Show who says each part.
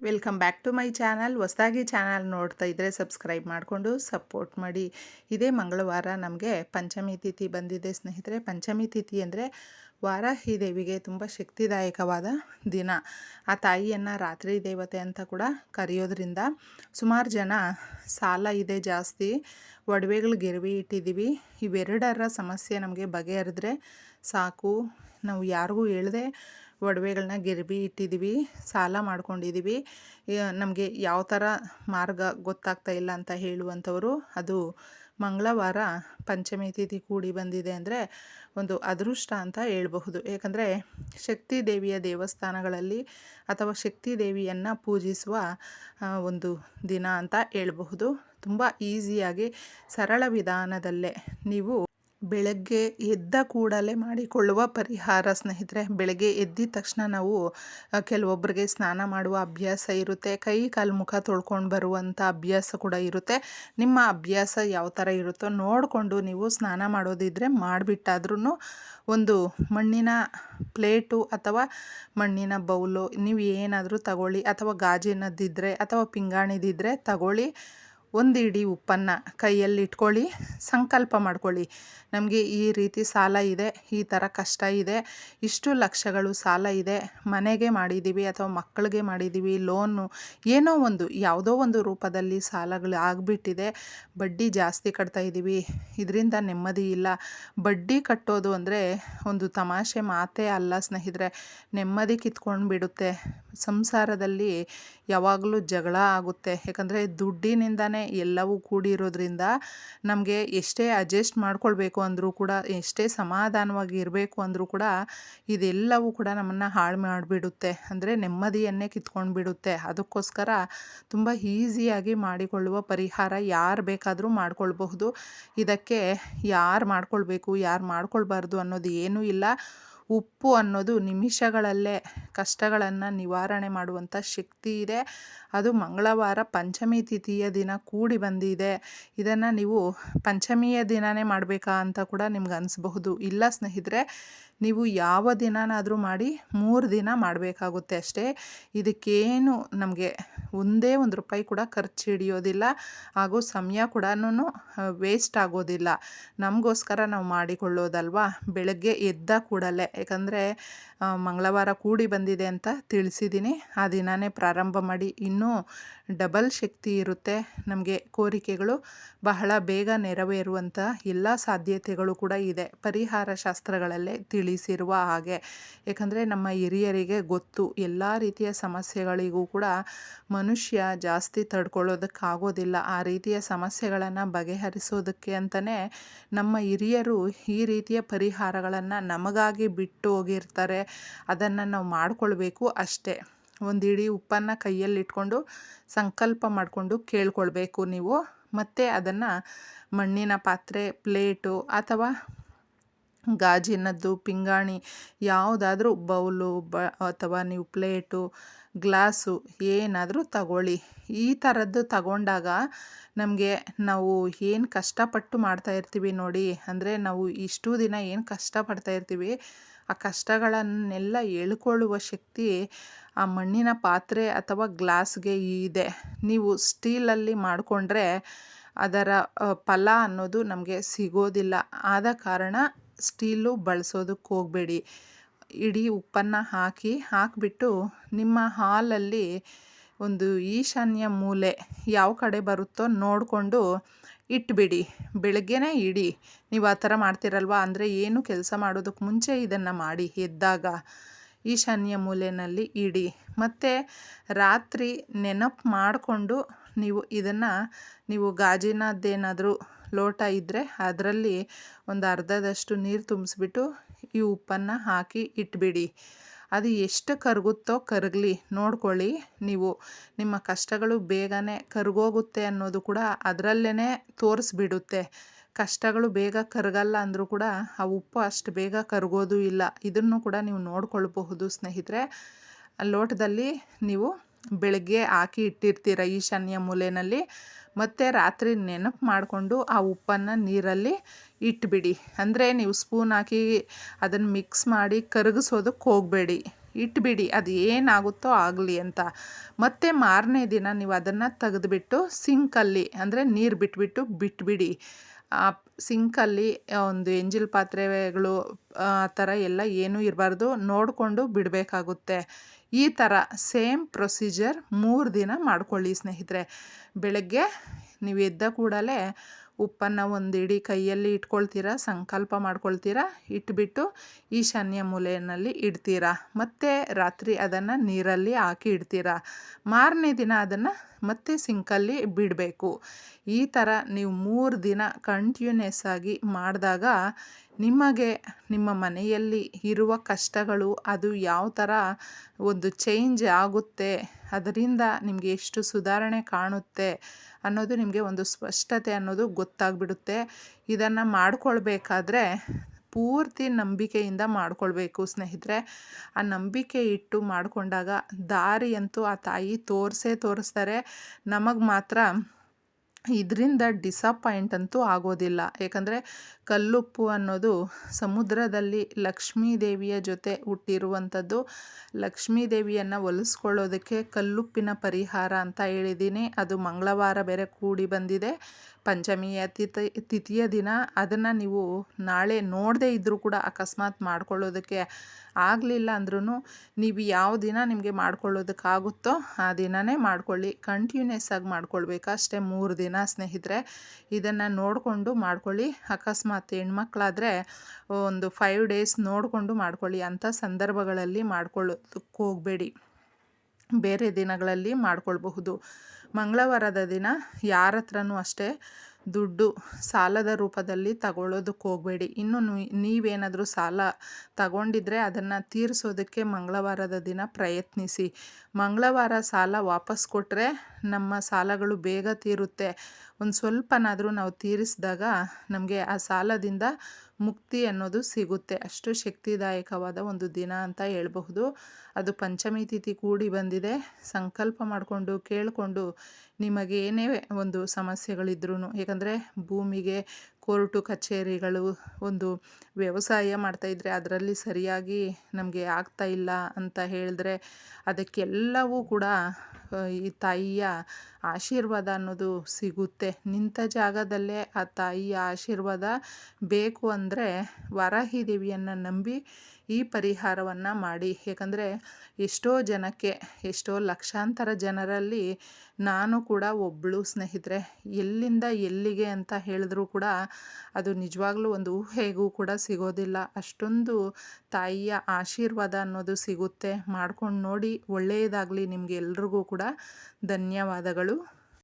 Speaker 1: Welcome back to my channel. ಹೊಸದಾಗಿ channel ನೋಡ್ತಾ ಇದ್ದರೆ ಸಬ್ಸ್ಕ್ರೈಬ್ ಮಾಡಿಕೊಂಡು ಸಪೋರ್ಟ್ ಮಾಡಿ. ಇದೇ ಮಂಗಳವಾರ ನಮಗೆ ಪಂಚಮಿ ತಿಥಿ ಬಂದಿದೆ ಸ್ನೇಹಿತರೆ. ಪಂಚಮಿ ತಿಥಿ ಅಂದರೆ ವಾರಾಹಿ ದೇವಿಗೆ ತುಂಬ ಶಕ್ತಿದಾಯಕವಾದ ದಿನ. ಆ ತಾಯಿಯನ್ನು ರಾತ್ರಿ ದೇವತೆ ಅಂತ ಕೂಡ ಕರೆಯೋದ್ರಿಂದ ಸುಮಾರು ಜನ ಸಾಲ ಇದೆ ಜಾಸ್ತಿ. ಒಡವೆಗಳು ಗಿರ್ವಿ ಇಟ್ಟಿದ್ದೀವಿ ಇವೆರಡರ ಸಮಸ್ಯೆ ನಮಗೆ ಬಗೆಹರಿದ್ರೆ ಸಾಕು. ನಾವು ಯಾರಿಗೂ ಹೇಳ್ದೆ ಒಡವೆಗಳನ್ನ ಗಿರ್ಬಿ ಇಟ್ಟಿದ್ದೀವಿ ಸಾಲ ಮಾಡ್ಕೊಂಡಿದ್ದೀವಿ ನಮಗೆ ಯಾವ ಥರ ಮಾರ್ಗ ಗೊತ್ತಾಗ್ತಾ ಇಲ್ಲ ಅಂತ ಹೇಳುವಂಥವರು, ಅದು ಮಂಗಳವಾರ ಪಂಚಮಿ ತಿಥಿ ಕೂಡಿ ಬಂದಿದೆ ಅಂದರೆ ಒಂದು ಅದೃಷ್ಟ ಅಂತ ಹೇಳಬಹುದು. ಏಕೆಂದರೆ ಶಕ್ತಿ ದೇವಿಯ ದೇವಸ್ಥಾನಗಳಲ್ಲಿ ಅಥವಾ ಶಕ್ತಿ ದೇವಿಯನ್ನು ಪೂಜಿಸುವ ಒಂದು ದಿನ ಅಂತ ಹೇಳಬಹುದು. ತುಂಬ ಈಸಿಯಾಗಿ ಸರಳ ವಿಧಾನದಲ್ಲೇ ನೀವು ಬೆಳಗ್ಗೆ ಎದ್ದ ಕೂಡಲೇ ಮಾಡಿಕೊಳ್ಳುವ ಪರಿಹಾರ, ಸ್ನೇಹಿತರೆ. ಬೆಳಗ್ಗೆ ಎದ್ದಿದ ತಕ್ಷಣ ನಾವು ಕೆಲವೊಬ್ಬರಿಗೆ ಸ್ನಾನ ಮಾಡುವ ಅಭ್ಯಾಸ ಇರುತ್ತೆ. ಕೈ, ಕಾಲು, ಮುಖ ತೊಳ್ಕೊಂಡು ಬರುವಂಥ ಅಭ್ಯಾಸ ಕೂಡ ಇರುತ್ತೆ. ನಿಮ್ಮ ಅಭ್ಯಾಸ ಯಾವ ಥರ ಇರುತ್ತೋ ನೋಡಿಕೊಂಡು ನೀವು ಸ್ನಾನ ಮಾಡೋದಿದ್ದರೆ ಮಾಡಿಬಿಟ್ಟಾದ್ರೂ ಒಂದು ಮಣ್ಣಿನ ಪ್ಲೇಟು ಅಥವಾ ಮಣ್ಣಿನ ಬೌಲು ನೀವು ಏನಾದರೂ ತಗೊಳ್ಳಿ. ಅಥವಾ ಗಾಜಿನದ್ದಿದ್ದರೆ ಅಥವಾ ಪಿಂಗಾಣಿದಿದ್ದರೆ ತಗೊಳ್ಳಿ. ಒಂದು ಇಡೀ ಉಪ್ಪನ್ನು ಕೈಯಲ್ಲಿ ಇಟ್ಕೊಳ್ಳಿ, ಸಂಕಲ್ಪ ಮಾಡ್ಕೊಳ್ಳಿ. ನಮಗೆ ಈ ರೀತಿ ಸಾಲ ಇದೆ, ಈ ಥರ ಕಷ್ಟ ಇದೆ, ಇಷ್ಟು ಲಕ್ಷಗಳು ಸಾಲ ಇದೆ, ಮನೆಗೆ ಮಾಡಿದ್ದೀವಿ ಅಥವಾ ಮಕ್ಕಳಿಗೆ ಮಾಡಿದ್ದೀವಿ ಲೋನು, ಏನೋ ಒಂದು, ಯಾವುದೋ ಒಂದು ರೂಪದಲ್ಲಿ ಸಾಲಗಳು ಆಗಿಬಿಟ್ಟಿದೆ, ಬಡ್ಡಿ ಜಾಸ್ತಿ ಕಟ್ತಾ ಇದ್ದೀವಿ ಇದರಿಂದ ನೆಮ್ಮದಿ ಇಲ್ಲ. ಬಡ್ಡಿ ಕಟ್ಟೋದು ಅಂದರೆ ಒಂದು ತಮಾಷೆ ಮಾತೇ ಅಲ್ಲ ಸ್ನೇಹಿತರೆ, ನೆಮ್ಮದಿ ಕಿತ್ಕೊಂಡು ಬಿಡುತ್ತೆ ಸಂಸಾರದಲ್ಲಿ ಯಾವಾಗಲೂ ಜಗಳ ಆಗುತ್ತೆ. ಯಾಕಂದರೆ ದುಡ್ಡಿನಿಂದನೇ ಎಲ್ಲವೂ ಕೂಡಿರೋದ್ರಿಂದ ನಮಗೆ ಎಷ್ಟೇ ಅಡ್ಜಸ್ಟ್ ಮಾಡ್ಕೊಳ್ಬೇಕು ಅಂದರೂ ಕೂಡ, ಎಷ್ಟೇ ಸಮಾಧಾನವಾಗಿ ಇರಬೇಕು ಅಂದರೂ ಕೂಡ ಇದೆಲ್ಲವೂ ಕೂಡ ನಮ್ಮನ್ನು ಹಾಳು ಮಾಡಿಬಿಡುತ್ತೆ. ಅಂದರೆ ನೆಮ್ಮದಿಯನ್ನೇ ಕಿತ್ಕೊಂಡು ಬಿಡುತ್ತೆ ಅದಕ್ಕೋಸ್ಕರ ತುಂಬ ಈಸಿಯಾಗಿ ಮಾಡಿಕೊಳ್ಳುವ ಪರಿಹಾರ ಯಾರು ಬೇಕಾದರೂ ಮಾಡ್ಕೊಳ್ಬಹುದು. ಇದಕ್ಕೆ ಯಾರು ಮಾಡ್ಕೊಳ್ಬೇಕು, ಯಾರು ಮಾಡ್ಕೊಳ್ಬಾರ್ದು ಅನ್ನೋದು ಏನೂ ಇಲ್ಲ. ಉಪ್ಪು ಅನ್ನೋದು ನಿಮಿಷಗಳಲ್ಲೇ ಕಷ್ಟಗಳನ್ನು ನಿವಾರಣೆ ಮಾಡುವಂಥ ಶಕ್ತಿ ಇದೆ. ಅದು ಮಂಗಳವಾರ ಪಂಚಮಿ ತಿಥಿಯ ದಿನ ಕೂಡಿ ಬಂದಿದೆ. ಇದನ್ನು ನೀವು ಪಂಚಮಿಯ ದಿನವೇ ಮಾಡಬೇಕಾ ಅಂತ ಕೂಡ ನಿಮ್ಗೆ ಅನಿಸ್ಬಹುದು. ಇಲ್ಲ ಸ್ನೇಹಿತರೆ ನೀವು ಯಾವ ದಿನನಾದರೂ ಮಾಡಿ ಮೂರು ದಿನ ಮಾಡಬೇಕಾಗುತ್ತೆ ಅಷ್ಟೇ. ಇದಕ್ಕೇನು ನಮಗೆ ಒಂದೇ ಒಂದು ರೂಪಾಯಿ ಕೂಡ ಖರ್ಚು ಹಿಡಿಯೋದಿಲ್ಲ. ಹಾಗೂ ಸಮಯ ಕೂಡ ವೇಸ್ಟ್ ಆಗೋದಿಲ್ಲ. ನಮಗೋಸ್ಕರ ನಾವು ಮಾಡಿಕೊಳ್ಳೋದಲ್ವಾ? ಬೆಳಗ್ಗೆ ಎದ್ದ ಕೂಡಲೇ. ಯಾಕಂದರೆ ಮಂಗಳವಾರ ಕೂಡಿ ಬಂದಿದೆ ಅಂತ ತಿಳಿಸಿದ್ದೀನಿ ಆ ದಿನವೇ ಪ್ರಾರಂಭ ಮಾಡಿ. ಇನ್ನೂ ಡಬಲ್ ಶಕ್ತಿ ಇರುತ್ತೆ ನಮಗೆ ಕೋರಿಕೆಗಳು. ಬಹಳ ಬೇಗ ನೆರವೇರುವಂಥ ಎಲ್ಲ ಸಾಧ್ಯತೆಗಳು ಕೂಡ ಇದೆ. ಪರಿಹಾರ ಶಾಸ್ತ್ರಗಳಲ್ಲೇ ತಿಳಿಸಿರುವ ಹಾಗೆ. ಯಾಕಂದರೆ ನಮ್ಮ ಹಿರಿಯರಿಗೆ ಗೊತ್ತು, ಎಲ್ಲ ರೀತಿಯ ಸಮಸ್ಯೆಗಳಿಗೂ ಕೂಡ ಮನುಷ್ಯ ಜಾಸ್ತಿ ತಡ್ಕೊಳ್ಳೋದಕ್ಕಾಗೋದಿಲ್ಲ. ಆ ರೀತಿಯ ಸಮಸ್ಯೆಗಳನ್ನು ಬಗೆಹರಿಸೋದಕ್ಕೆ ಅಂತಲೇ ನಮ್ಮ ಹಿರಿಯರು ಈ ರೀತಿಯ ಪರಿಹಾರಗಳನ್ನು ನಮಗಾಗಿ ಬಿಟ್ಟು ಹೋಗಿರ್ತಾರೆ. ಅದನ್ನು ನಾವು ಮಾಡಿಕೊಳ್ಬೇಕು ಅಷ್ಟೇ. ಒಂದು ಇಡೀ ಉಪ್ಪನ್ನು ಕೈಯಲ್ಲಿಟ್ಕೊಂಡು ಸಂಕಲ್ಪ ಮಾಡಿಕೊಂಡು ಕೇಳ್ಕೊಳ್ಬೇಕು ನೀವು. ಮತ್ತು ಅದನ್ನು ಮಣ್ಣಿನ ಪಾತ್ರೆ, ಪ್ಲೇಟು ಅಥವಾ ಗಾಜಿನದ್ದು ಪಿಂಗಾಣಿ, ಯಾವುದಾದ್ರೂ ಬೌಲು, ಬ, ಅಥವಾ ನೀವು ಪ್ಲೇಟು, ಗ್ಲಾಸು, ಏನಾದರೂ ತಗೊಳ್ಳಿ. ಈ ಥರದ್ದು ತಗೊಂಡಾಗ ನಮಗೆ ನಾವು ಏನು ಕಷ್ಟಪಟ್ಟು ಮಾಡ್ತಾಯಿರ್ತೀವಿ ನೋಡಿ, ಅಂದರೆ ನಾವು ಇಷ್ಟು ದಿನ ಏನು ಕಷ್ಟಪಡ್ತಾ ಇರ್ತೀವಿ, ಆ ಕಷ್ಟಗಳನ್ನೆಲ್ಲ ಹೇಳ್ಕೊಳ್ಳುವ ಶಕ್ತಿ ಆ ಮಣ್ಣಿನ ಪಾತ್ರೆ ಅಥವಾ ಗ್ಲಾಸ್ಗೆ ಇದೆ. ನೀವು ಸ್ಟೀಲಲ್ಲಿ ಮಾಡಿಕೊಂಡ್ರೆ ಅದರ ಫಲ ಅನ್ನೋದು ನಮಗೆ ಸಿಗೋದಿಲ್ಲ. ಆದ ಕಾರಣ ಸ್ಟೀಲು ಬಳಸೋದಕ್ಕೆ ಹೋಗಬೇಡಿ. ಇಡೀ ಉಪ್ಪನ್ನು ಹಾಕಿ ಹಾಕಿಬಿಟ್ಟು ನಿಮ್ಮ ಹಾಲಲ್ಲಿ ಒಂದು ಈಶಾನ್ಯ ಮೂಲೆ ಯಾವ ಕಡೆ ಬರುತ್ತೋ ನೋಡಿಕೊಂಡು ಇಟ್ಬಿಡಿ. ಬೆಳಗ್ಗೆನೇ ಇಡಿ. ನೀವು ಆ ಥರ ಮಾಡ್ತೀರಲ್ವ? ಅಂದರೆ ಏನು ಕೆಲಸ ಮಾಡೋದಕ್ಕೆ ಮುಂಚೆ ಇದನ್ನು ಮಾಡಿ ಎದ್ದಾಗ. ಈಶಾನ್ಯ ಮೂಲೆಯಲ್ಲಿ ಇಡಿ. ಮತ್ತು ರಾತ್ರಿ ನೆನಪು ಮಾಡಿಕೊಂಡು ನೀವು ಇದನ್ನು, ನೀವು ಗಾಜಿನದ್ದೇನಾದರೂ ಲೋಟ ಇದ್ದರೆ ಅದರಲ್ಲಿ ಒಂದು ಅರ್ಧದಷ್ಟು ನೀರು ತುಂಬಿಸ್ಬಿಟ್ಟು ಈ ಉಪ್ಪನ್ನು ಹಾಕಿ ಇಟ್ಬಿಡಿ. ಅದು ಎಷ್ಟು ಕರಗುತ್ತೋ ಕರಗಲಿ. ನೋಡ್ಕೊಳ್ಳಿ, ನೀವು ನಿಮ್ಮ ಕಷ್ಟಗಳು ಬೇಗನೆ ಕರಗೋಗುತ್ತೆ ಅನ್ನೋದು ಕೂಡ ಅದರಲ್ಲೇ ತೋರಿಸ್ಬಿಡುತ್ತೆ. ಕಷ್ಟಗಳು ಬೇಗ ಕರಗಲ್ಲ ಅಂದರೂ ಕೂಡ ಆ ಉಪ್ಪು ಅಷ್ಟು ಬೇಗ ಕರಗೋದು ಇಲ್ಲ. ಇದನ್ನು ಕೂಡ ನೀವು ನೋಡ್ಕೊಳ್ಬಹುದು ಸ್ನೇಹಿತರೆ. ಲೋಟದಲ್ಲಿ ನೀವು ಬೆಳಗ್ಗೆ ಹಾಕಿ ಇಟ್ಟಿರ್ತೀರ ಈಶಾನ್ಯ ಮೂಲೆಯಲ್ಲಿ ಮತ್ತು ರಾತ್ರಿ ನೆನಪು ಮಾಡಿಕೊಂಡು ಆ ಉಪ್ಪನ್ನು ನೀರಲ್ಲಿ ಇಟ್ಬಿಡಿ. ಅಂದರೆ ನೀವು ಸ್ಪೂನ್ ಹಾಕಿ ಅದನ್ನು ಮಿಕ್ಸ್ ಮಾಡಿ ಕರಗಿಸೋದಕ್ಕೆ ಹೋಗಬೇಡಿ. ಇಟ್ಬಿಡಿ, ಅದು ಏನಾಗುತ್ತೋ ಆಗಲಿ ಅಂತ. ಮತ್ತೆ ಮಾರನೇ ದಿನ ನೀವು ಅದನ್ನು ತೆಗೆದುಬಿಟ್ಟು ಸಿಂಕಲ್ಲಿ ಅಂದರೆ ನೀರು ಬಿಟ್ಬಿಟ್ಟು ಬಿಟ್ಬಿಡಿ. ಸಿಂಕಲ್ಲಿ ಒಂದು ಎಂಜಿಲ್ ಪಾತ್ರೆಗಳು, ಆ ಥರ ಎಲ್ಲ ಏನೂ ಇರಬಾರ್ದು. ನೋಡಿಕೊಂಡು ಬಿಡಬೇಕಾಗುತ್ತೆ. ಈ ಥರ ಸೇಮ್ ಪ್ರೊಸೀಜರ್ ಮೂರು ದಿನ ಮಾಡ್ಕೊಳ್ಳಿ ಸ್ನೇಹಿತರೆ. ಬೆಳಗ್ಗೆ ನೀವು ಎದ್ದ ಕೂಡಲೇ ಉಪ್ಪನ್ನು ಒಂದು ಇಡೀ ಕೈಯಲ್ಲಿ ಇಟ್ಕೊಳ್ತೀರಾ, ಸಂಕಲ್ಪ ಮಾಡ್ಕೊಳ್ತೀರಾ, ಇಟ್ಬಿಟ್ಟು ಈಶಾನ್ಯ ಮೂಲೆಯಲ್ಲಿ ಇಡ್ತೀರಾ. ಮತ್ತು ರಾತ್ರಿ ಅದನ್ನು ನೀರಲ್ಲಿ ಹಾಕಿ ಇಡ್ತೀರಾ. ಮಾರನೇ ದಿನ ಅದನ್ನು ಮತ್ತೆ ಸಿಂಕಲ್ಲಿ ಬಿಡಬೇಕು. ಈ ಥರ ನೀವು ಮೂರು ದಿನ ಕಂಟಿನ್ಯೂಸ್ ಆಗಿ ಮಾಡಿದಾಗ ನಿಮಗೆ ನಿಮ್ಮ ಮನೆಯಲ್ಲಿ ಇರುವ ಕಷ್ಟಗಳು ಅದು ಯಾವ ಥರ ಒಂದು ಚೇಂಜ್ ಆಗುತ್ತೆ ಅದರಿಂದ ನಿಮಗೆ ಎಷ್ಟು ಸುಧಾರಣೆ ಕಾಣುತ್ತೆ ಅನ್ನೋದು ನಿಮಗೆ ಒಂದು ಸ್ಪಷ್ಟತೆ ಅನ್ನೋದು ಗೊತ್ತಾಗ್ಬಿಡುತ್ತೆ. ಇದನ್ನು ಮಾಡ್ಕೊಳ್ಬೇಕಾದ್ರೆ ಪೂರ್ತಿ ನಂಬಿಕೆಯಿಂದ ಮಾಡಿಕೊಳ್ಬೇಕು ಸ್ನೇಹಿತರೆ. ಆ ನಂಬಿಕೆ ಇಟ್ಟು ಮಾಡಿಕೊಂಡಾಗ ದಾರಿಯಂತೂ ಆ ತಾಯಿ ತೋರಿಸೇ ತೋರಿಸ್ತಾರೆ. ನಮಗೆ ಮಾತ್ರ ಇದರಿಂದ ಡಿಸಪಾಯಿಂಟ್ ಅಂತೂ ಆಗೋದಿಲ್ಲ. ಏಕೆಂದರೆ ಕಲ್ಲುಪ್ಪು ಅನ್ನೋದು ಸಮುದ್ರದಲ್ಲಿ ಲಕ್ಷ್ಮೀ ದೇವಿಯ ಜೊತೆ ಹುಟ್ಟಿರುವಂಥದ್ದು. ಲಕ್ಷ್ಮೀ ದೇವಿಯನ್ನು ಒಲಿಸ್ಕೊಳ್ಳೋದಕ್ಕೆ ಕಲ್ಲುಪ್ಪಿನ ಪರಿಹಾರ ಅಂತ ಹೇಳಿದ್ದೀನಿ. ಅದು ಮಂಗಳವಾರ ಬೇರೆ ಕೂಡಿ ಬಂದಿದೆ. ಪಂಚಮಿಯ ತಿಥಿ ತಿಥಿಯ ದಿನ. ಅದನ್ನು ನೀವು ನಾಳೆ ನೋಡದೇ ಇದ್ದರೂ ಕೂಡ ಅಕಸ್ಮಾತ್ ಮಾಡ್ಕೊಳ್ಳೋದಕ್ಕೆ ಆಗಲಿಲ್ಲ ಅಂದ್ರೂ ನೀವು ಯಾವ ದಿನ ನಿಮಗೆ ಮಾಡ್ಕೊಳ್ಳೋದಕ್ಕಾಗುತ್ತೋ ಆ ದಿನವೇ ಮಾಡ್ಕೊಳ್ಳಿ. ಕಂಟಿನ್ಯೂಸ್ ಆಗಿ ಮಾಡ್ಕೊಳ್ಬೇಕು. ಅಷ್ಟೇ ಮೂರು ದಿನ ಸ್ನೇಹಿತರೆ. ಇದನ್ನು ನೋಡಿಕೊಂಡು ಮಾಡ್ಕೊಳ್ಳಿ. ಅಕಸ್ಮಾತ್ ಹೆಣ್ಮಕ್ಳಾದರೆ ಒಂದು ಫೈವ್ ಡೇಸ್ ನೋಡಿಕೊಂಡು ಮಾಡ್ಕೊಳ್ಳಿ. ಅಂಥ ಸಂದರ್ಭಗಳಲ್ಲಿ ಮಾಡ್ಕೊಳ್ಳೋದಕ್ಕೆ ಹೋಗಬೇಡಿ. ಬೇರೆ ದಿನಗಳಲ್ಲಿ ಮಾಡ್ಕೊಳ್ಬಹುದು. ಮಂಗಳವಾರದ ದಿನ ಯಾರ ಹತ್ರನೂ ಅಷ್ಟೇ. ದುಡ್ಡು ಸಾಲದ ರೂಪದಲ್ಲಿ ತಗೊಳ್ಳೋದಕ್ಕೆ ಹೋಗಬೇಡಿ. ಇನ್ನು ನೀವೇನಾದರೂ ಸಾಲ ತಗೊಂಡಿದ್ರೆ ಅದನ್ನು ತೀರಿಸೋದಕ್ಕೆ ಮಂಗಳವಾರದ ದಿನ ಪ್ರಯತ್ನಿಸಿ. ಮಂಗಳವಾರ ಸಾಲ ವಾಪಸ್ ಕೊಟ್ಟರೆ ನಮ್ಮ ಸಾಲಗಳು ಬೇಗ ತೀರುತ್ತೆ. ಒಂದು ಸ್ವಲ್ಪನಾದರೂ ನಾವು ತೀರಿಸಿದಾಗ ನಮಗೆ ಆ ಸಾಲದಿಂದ ಮುಕ್ತಿ ಅನ್ನೋದು ಸಿಗುತ್ತೆ. ಅಷ್ಟು ಶಕ್ತಿದಾಯಕವಾದ ಒಂದು ದಿನ ಅಂತ ಹೇಳಬಹುದು. ಅದು ಪಂಚಮಿ ತಿಥಿ ಕೂಡಿ ಬಂದಿದೆ. ಸಂಕಲ್ಪ ಮಾಡಿಕೊಂಡು, ಕೇಳಿಕೊಂಡು ನಿಮಗೆ ಏನೇ ಒಂದು ಸಮಸ್ಯೆಗಳಿದ್ರೂ ಏಕೆಂದರೆ ಭೂಮಿಗೆ ಕೋರ್ಟು ಕಚೇರಿಗಳು ಒಂದು ವ್ಯವಸಾಯ ಮಾಡ್ತಾಯಿದ್ರೆ ಅದರಲ್ಲಿ ಸರಿಯಾಗಿ ನಮಗೆ ಆಗ್ತಾ ಇಲ್ಲ ಅಂತ ಹೇಳಿದ್ರೆ ಅದಕ್ಕೆಲ್ಲವೂ ಕೂಡ ಈ ತಾಯಿಯ ಆಶೀರ್ವಾದ ಅನ್ನೋದು ಸಿಗುತ್ತೆ. ನಿಂತ ಜಾಗದಲ್ಲೇ ಆ ತಾಯಿಯ ಆಶೀರ್ವಾದ ಬೇಕು ಅಂದರೆ ವರಾಹಿ ದೇವಿಯನ್ನು ನಂಬಿ ಈ ಪರಿಹಾರವನ್ನು ಮಾಡಿ. ಏಕೆಂದರೆ ಎಷ್ಟೋ ಜನಕ್ಕೆ, ಎಷ್ಟೋ ಲಕ್ಷಾಂತರ ಜನರಲ್ಲಿ ನಾನು ಕೂಡ ಒಬ್ಬಳು ಸ್ನೇಹಿತರೆ. ಎಲ್ಲಿಂದ ಎಲ್ಲಿಗೆ ಅಂತ ಹೇಳಿದ್ರೂ ಕೂಡ ಅದು ನಿಜವಾಗ್ಲೂ ಒಂದು ಊಹೆಗೂ ಕೂಡ ಸಿಗೋದಿಲ್ಲ. ಅಷ್ಟೊಂದು ತಾಯಿಯ ಆಶೀರ್ವಾದ ಅನ್ನೋದು ಸಿಗುತ್ತೆ. ಮಾಡ್ಕೊಂಡು ನೋಡಿ ಒಳ್ಳೆಯದಾಗಲಿ ನಿಮಗೆ ಎಲ್ರಿಗೂ ಕೂಡ. ಧನ್ಯವಾದಗಳು.